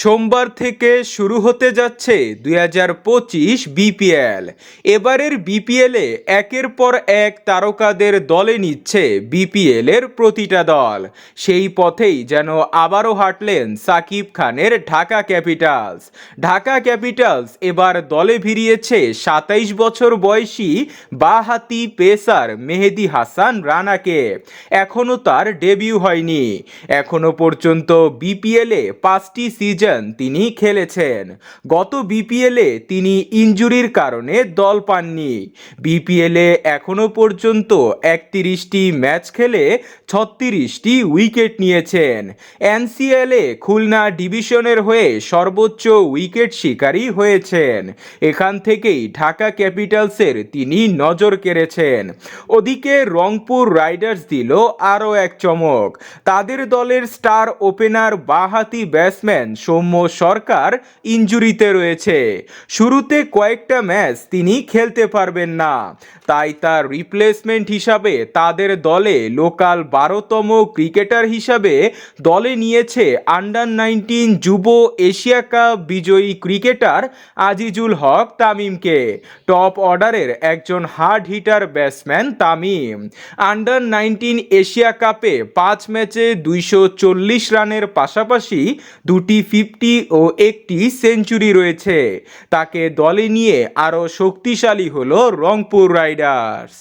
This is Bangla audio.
সোমবার থেকে শুরু হতে যাচ্ছে দুই হাজার পঁচিশ বিপিএল। এবারের বিপিএলে একের পর এক তারকাদের দলে নিচ্ছে বিপিএল এর প্রতিটা দল। সেই পথেই যেন আবারও হাঁটলেন সাকিব খানের ঢাকা ক্যাপিটালস। ঢাকা ক্যাপিটালস এবার দলে ভিড়িয়েছে সাতাইশ বছর বয়সী বাহাতি পেসার মেহেদি হাসান রানাকে। এখনও তার ডেবিউ হয়নি। এখনও পর্যন্ত বিপিএলে পাঁচটি সিজন তিনি খেলেছেন। গত বিপিএলে তিনি ইনজুরির কারণে দল পাননি। বিপিএলে এখনও পর্যন্ত একত্রিশটি ম্যাচ খেলে ছত্রিশটি উইকেট নিয়েছেন। এনসিএলে খুলনা ডিভিশনের হয়ে সর্বোচ্চ উইকেট শিকারী হয়েছেন। এখান থেকেই ঢাকা ক্যাপিটালসের তিনি নজর কেড়েছেন। ওদিকে রংপুর রাইডার্স দিল আরও এক চমক। তাদের দলের স্টার ওপেনার বাহাতি ব্যাটসম্যান সৌম্য সরকার ইনজুরিতে রয়েছে। শুরুতে কয়েকটা ম্যাচ তিনি খেলতে পারবেন না। তাই তার রিপ্লেসমেন্ট হিসাবে তাদের দলে লোকাল বারোতম ক্রিকেটার হিসাবে দলে নিয়েছে আন্ডার নাইনটিন যুব এশিয়া কাপ বিজয়ী ক্রিকেটার আজিজুল হক তামিমকে। টপ অর্ডারের একজন hard hitter batsman Tamim. Under nineteen Asia কাপে পাঁচ ম্যাচে দুইশো চল্লিশ রানের পাশাপাশি দুটি ফিফটি ও একটি সেঞ্চুরি রয়েছে। তাকে দলে নিয়ে আরও শক্তিশালী হল রংপুর রাইডার্স।